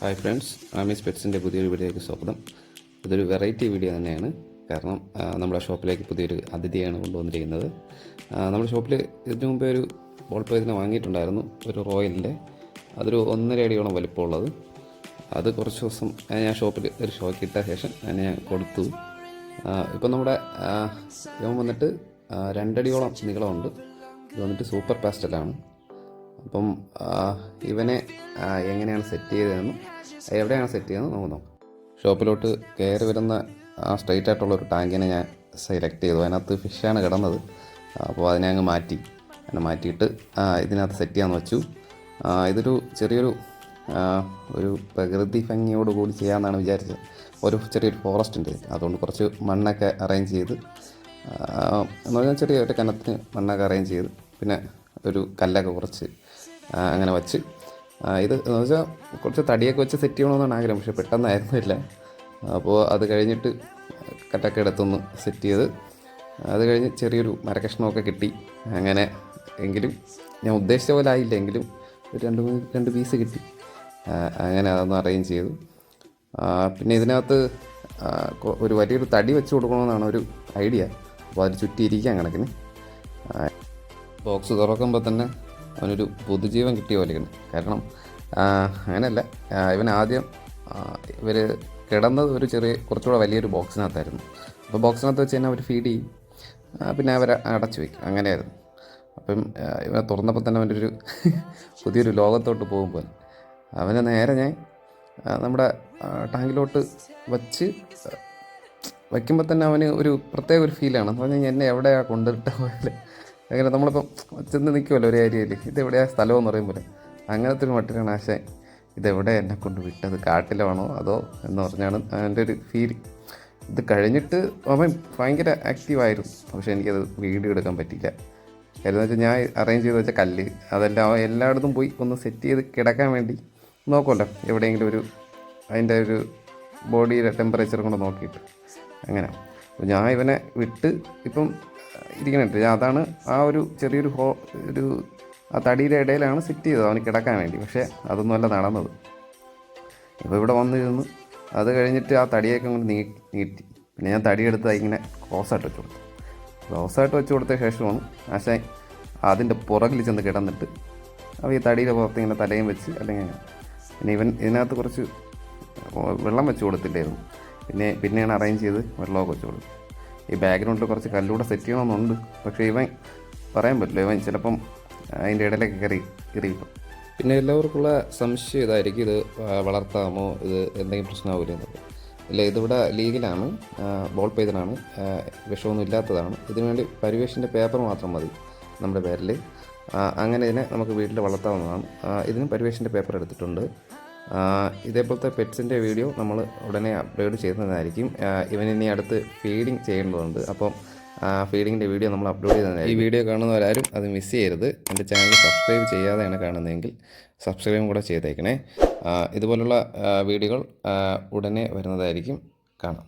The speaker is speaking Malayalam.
ഹായ് ഫ്രണ്ട്സ് ആമീസ് പെറ്റ്സിന്റെ പുതിയൊരു വീഡിയോയിലേക്ക് സ്വാഗതം. ഇതൊരു വെറൈറ്റി വീഡിയോ തന്നെയാണ്. കാരണം നമ്മുടെ ഷോപ്പിലേക്ക് പുതിയൊരു അതിഥിയാണ് കൊണ്ടുവന്നിരിക്കുന്നത്. നമ്മുടെ ഷോപ്പിൽ ഇതിനു മുമ്പേ ഒരു ബോൾ പേജിനെ വാങ്ങിയിട്ടുണ്ടായിരുന്നു ഒരു റോയലിന്റെ അതൊരു ഒന്നര അടിയോളം വലിപ്പമുള്ളത് അത് കുറച്ച് ദിവസം ഞാൻ ഷോപ്പിൽ ഒരു ഷോക്ക് ഇട്ട ശേഷം അതിനെ ഞാൻ കൊടുത്തു. ഇപ്പം നമ്മുടെ ഇവൻ വന്നിട്ട് രണ്ടടിയോളം നീളമുണ്ട്. ഇത് വന്നിട്ട് സൂപ്പർ പാസ്റ്റലാണ് അപ്പം ഇവനെ എങ്ങനെയാണ് സെറ്റ് ചെയ്തതെന്നും എവിടെയാണ് സെറ്റ് ചെയ്തതെന്ന് നമുക്ക് നോക്കാം. ഷോപ്പിലോട്ട് കയറി വരുന്ന ആ സ്ട്രെയിറ്റ് ആയിട്ടുള്ള ഒരു ടാങ്കിനെ ഞാൻ സെലക്ട് ചെയ്തു. അതിനകത്ത് ഫിഷാണ് കിടന്നത്. അപ്പോൾ അതിനെ അങ്ങ് മാറ്റി. അതിനെ മാറ്റിയിട്ട് ഇതിനകത്ത് സെറ്റ് ചെയ്യാമെന്ന് വെച്ചു. ഇതൊരു ചെറിയൊരു ഒരു പ്രകൃതി ഭംഗിയോട് കൂടി ചെയ്യാമെന്നാണ് വിചാരിച്ചത്. ഒരു ചെറിയൊരു ഫോറസ്റ്റ് ഉണ്ട് അതുകൊണ്ട് കുറച്ച് മണ്ണൊക്കെ അറേഞ്ച് ചെയ്ത് എന്ന് പറഞ്ഞാൽ ചെറിയ ഒരു കനത്തിന് മണ്ണൊക്കെ അറേഞ്ച് ചെയ്ത് പിന്നെ ഒരു കല്ലൊക്കെ കുറച്ച് അങ്ങനെ വച്ച്. ഇത് എന്ന് വെച്ചാൽ കുറച്ച് തടിയൊക്കെ വെച്ച് സെറ്റ് ചെയ്യണമെന്നാണ് ആഗ്രഹം പക്ഷേ പെട്ടെന്നായിരുന്നില്ല അപ്പോൾ അത് കഴിഞ്ഞിട്ട് കട്ടൊക്കെ എടുത്തൊന്ന് സെറ്റ് ചെയ്ത് അത് കഴിഞ്ഞ് ചെറിയൊരു മരക്കഷ്ണമൊക്കെ കിട്ടി. അങ്ങനെ എങ്കിലും ഞാൻ ഉദ്ദേശിച്ച പോലെ ആയില്ല എങ്കിലും ഒരു രണ്ട് മൂന്ന് രണ്ട് പീസ് കിട്ടി. അങ്ങനെ അതൊന്ന് അറേഞ്ച് ചെയ്തു. പിന്നെ ഇതിനകത്ത് ഒരു വലിയൊരു തടി വെച്ച് കൊടുക്കണമെന്നാണ് ഒരു ഐഡിയ അപ്പോൾ അതിൽ ചുറ്റിയിരിക്കാൻ കണക്കിന്. ബോക്സ് തുറക്കുമ്പോൾ തന്നെ അവനൊരു പുതുജീവൻ കിട്ടിയ പോലെയാണ്. കാരണം അങ്ങനെയല്ല. ഇവൻ ആദ്യം ഇവർ കിടന്നത് ഒരു ചെറിയ കുറച്ചുകൂടെ വലിയൊരു ബോക്സിനകത്തായിരുന്നു. അപ്പോൾ ബോക്സിനകത്ത് വെച്ച് തന്നെ അവർ ഫീഡ് ചെയ്യും. പിന്നെ അവർ അടച്ചു വയ്ക്കും അങ്ങനെയായിരുന്നു. അപ്പം ഇവനെ തുറന്നപ്പോൾ തന്നെ അവന്റെ ഒരു പുതിയൊരു ലോകത്തോട്ട് പോകുമ്പോൾ അവനെ നേരെ ഞാൻ നമ്മുടെ ടാങ്കിലോട്ട് വച്ച് വയ്ക്കുമ്പോൾ തന്നെ അവന് ഒരു പ്രത്യേക ഒരു ഫീലാണ് എന്ന് പറഞ്ഞാൽ എന്നെ എവിടെയാണ് കൊണ്ടിട്ട പോലെ. അങ്ങനെ നമ്മളിപ്പം ചെന്ന് നിൽക്കുമല്ലോ ഒരു ഏരിയയിൽ? ഇതെവിടെയാ? സ്ഥലമെന്ന് പറയുമ്പോൾ അങ്ങനത്തെ ഒരു മട്ടിലാണ് ആശ. ഇതെവിടെ എന്നെ കൊണ്ട് വിട്ടത്? കാട്ടിലാണോ അതോ എന്ന് പറഞ്ഞാണ് എന്റെ ഒരു ഫീൽ ഇത് കഴിഞ്ഞിട്ട് അവൻ ഭയങ്കര ആക്റ്റീവായിരുന്നു പക്ഷേ എനിക്കത് വീഡിയോ എടുക്കാൻ പറ്റില്ല കാര്യം വെച്ചാൽ ഞാൻ അറേഞ്ച് ചെയ്ത് വെച്ച കല്ല്. അതെല്ലാം അവൻ എല്ലായിടത്തും പോയി ഒന്ന് സെറ്റ് ചെയ്ത് കിടക്കാൻ വേണ്ടി നോക്കുമല്ലോ എവിടെയെങ്കിലും ഒരു അതിന്റെ ഒരു ബോഡിയുടെ ടെമ്പറേച്ചർ കൊണ്ട് നോക്കിയിട്ട്. അങ്ങനെ. അപ്പോൾ ഞാൻ ഇവനെ വിട്ട് ഇപ്പം ഇരിക്കണുണ്ട് അതാണ് ആ ഒരു ചെറിയൊരു ഹോ ഒരു ആ തടിയുടെ ഇടയിലാണ് സിറ്റ് ചെയ്തത് അവന് കിടക്കാൻ വേണ്ടി. പക്ഷേ അതൊന്നുമല്ല നടന്നത്. ഇപ്പോൾ ഇവിടെ വന്നിരുന്നു. അത് കഴിഞ്ഞിട്ട് ആ തടിയൊക്കെ കൊണ്ട് നീ നീട്ടി. പിന്നെ ഞാൻ തടിയെടുത്ത് ഇങ്ങനെ ക്ലോസായിട്ട് വെച്ച് കൊടുത്തു. ക്ലോസായിട്ട് വെച്ച് കൊടുത്ത ശേഷമാണ് ആശാൻ അതിന്റെ പുറകിൽ ചെന്ന് കിടന്നിട്ട് അവ ഈ തടിയുടെ പുറത്ത് ഇങ്ങനെ തലയും വെച്ച് അല്ലെങ്കിൽ പിന്നെ ഇവൻ ഇതിനകത്ത് കുറച്ച് വെള്ളം വെച്ച് കൊടുത്തില്ലായിരുന്നു. പിന്നെ പിന്നെയാണ് അറേഞ്ച് ചെയ്ത് വെള്ളമൊക്കെ വെച്ച് കൊടുത്തു ഈ ബാക്ക്ഗ്രൗണ്ടിൽ കുറച്ച് കല്ലൂടെ സെറ്റ് ചെയ്യണമെന്നുണ്ട്. പക്ഷേ ഇവൻ പറയാൻ പറ്റില്ല. ഇവൻ ചിലപ്പം അതിന്റെ ഇടയിലേക്ക് കയറി കയറിയിപ്പം പിന്നെ എല്ലാവർക്കുള്ള സംശയം ഇതായിരിക്കും. ഇത് വളർത്താമോ? ഇത് എന്തെങ്കിലും പ്രശ്നമാവില്ല എന്നുള്ളത്. ഇല്ല ഇതിവിടെ ലീഗലാണ് ബോൾ പെയ്തനാണ് വിഷമൊന്നും ഇല്ലാത്തതാണ്. ഇതിനുവേണ്ടി പരിവേഷിന്റെ പേപ്പർ മാത്രം മതി നമ്മുടെ പേരിൽ അങ്ങനെ ഇതിനെ നമുക്ക് വീട്ടിൽ വളർത്താവുന്നതാണ്. ഇതിന് പരിവേഷിന്റെ പേപ്പർ എടുത്തിട്ടുണ്ട്. ഇതേപോലത്തെ പെറ്റ്സിന്റെ വീഡിയോ നമ്മൾ ഉടനെ അപ്ലോഡ് ചെയ്യുന്നതായിരിക്കും. ഇവൻ ഇനി അടുത്ത് ഫീഡിങ് ചെയ്യേണ്ടതുണ്ട്. അപ്പം ഫീഡിങ്ങിന്റെ വീഡിയോ നമ്മൾ അപ്ലോഡ് ചെയ്യുന്നതായിരിക്കും. ഈ വീഡിയോ കാണുന്നവരാരും അത് മിസ് ചെയ്യരുത്. എന്റെ ചാനൽ സബ്സ്ക്രൈബ് ചെയ്യാതെയാണ് കാണുന്നതെങ്കിൽ സബ്സ്ക്രൈബും കൂടെ ചെയ്തേക്കണേ. ഇതുപോലുള്ള വീഡിയോകൾ ഉടനെ വരുന്നതായിരിക്കും. കാണാം.